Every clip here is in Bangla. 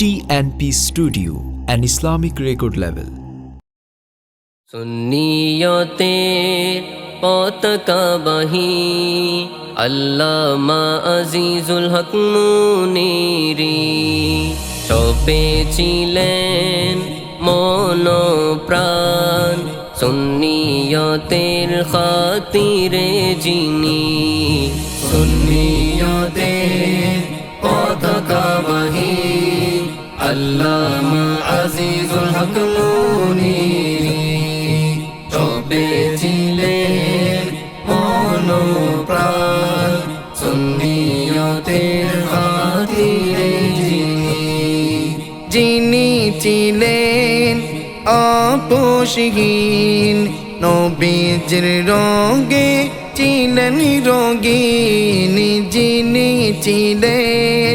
TNP Studio, an Islamic record label. সুন্নিয়তের পতাকাবাহী আল্লামা আজিজুল হক মুনিরি সপেছিলেন মন প্রাণ সুন্নিয়তের খাতিরে যিনি সুন্নিয়তের আল্লামা আজিজুল হক মুনিরি তবে ছিলেন মন প্রাণ সুন্নিয়তের খাতিরে যিনি। যিনি ছিলেন আপোষহীন, নবীজের রঙে ছিলেন রঙিন যিনি ছিলেন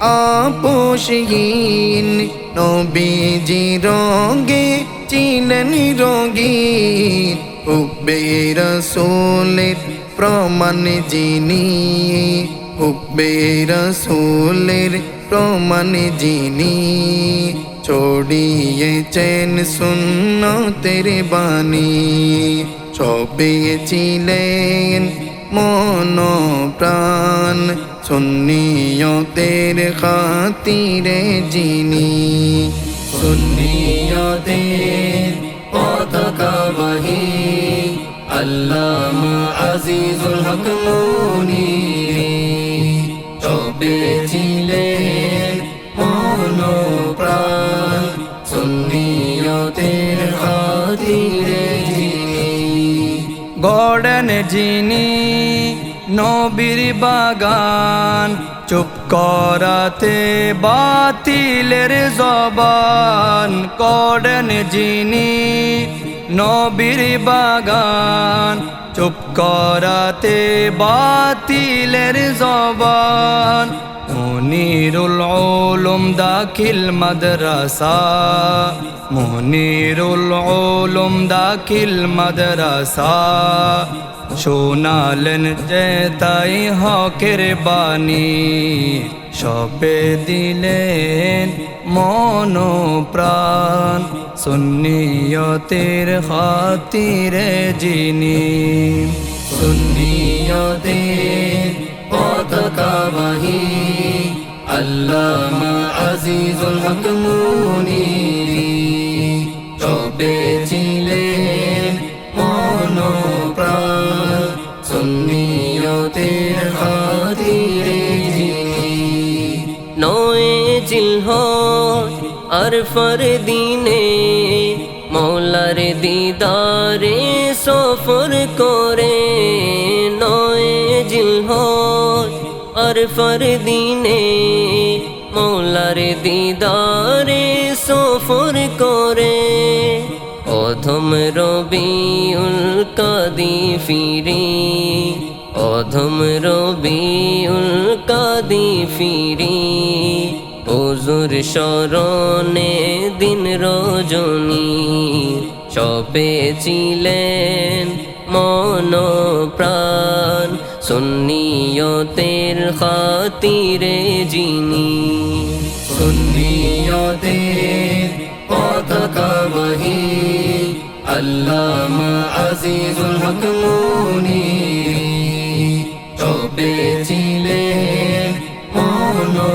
আপোষহীন নবীজি রঙে ছিলেন রঙিন হুব্বে রসুলের প্রমাণ যিনি। হুব্বে রসুলের প্রমাণ যিনি। ছড়িয়েছেন শূন্য তেরে বাণী ছবিয়েছিলেন মন প্রাণ সুন্নিয়তের খাতিরে যিনি। সুন্নিয়তের পতাকাবাহী আল্লামা আজিজুল হক মুনিরি তবে ছিলেন গড়েন যিনি নবীর বাগান, চুপ করাতে বাতিলের জবান। করেন যিনি নবীর বাগান, চুপ করাতে বাতিলের জবান। মনিরুল উলুম দাখিল মাদ্রাসা। মনিরুল উলুম দাখিল মাদ্রাসা। শোনালেন যে তাই হকের বাণী। সবে দিলেন মন প্রাণ সুন্নিয়তের খাতিরে যিনি। সুন্নিয়তের আল্লামা আজিজুল হক মুনিরি তবে ছিলেন মন সুন্নিয়তের খাতিরে যিনি। নয়ে জিলহ আর ফর দিনে মৌলার দিদারে সফর করে। আর ফর দিনে মৌলার দিদারে সফর করে অধম রবিউল কাদি ফিরি অধম রবিউল কাদি ফিরি হুজুর শরণে দিন রজনী সপেছিলেন মন প্রাণ সুন্নিয়তের খাতিরে জিনি সুন্নিয়তের পতাকা আল্লামা আজিজুল হক মুনি। মনো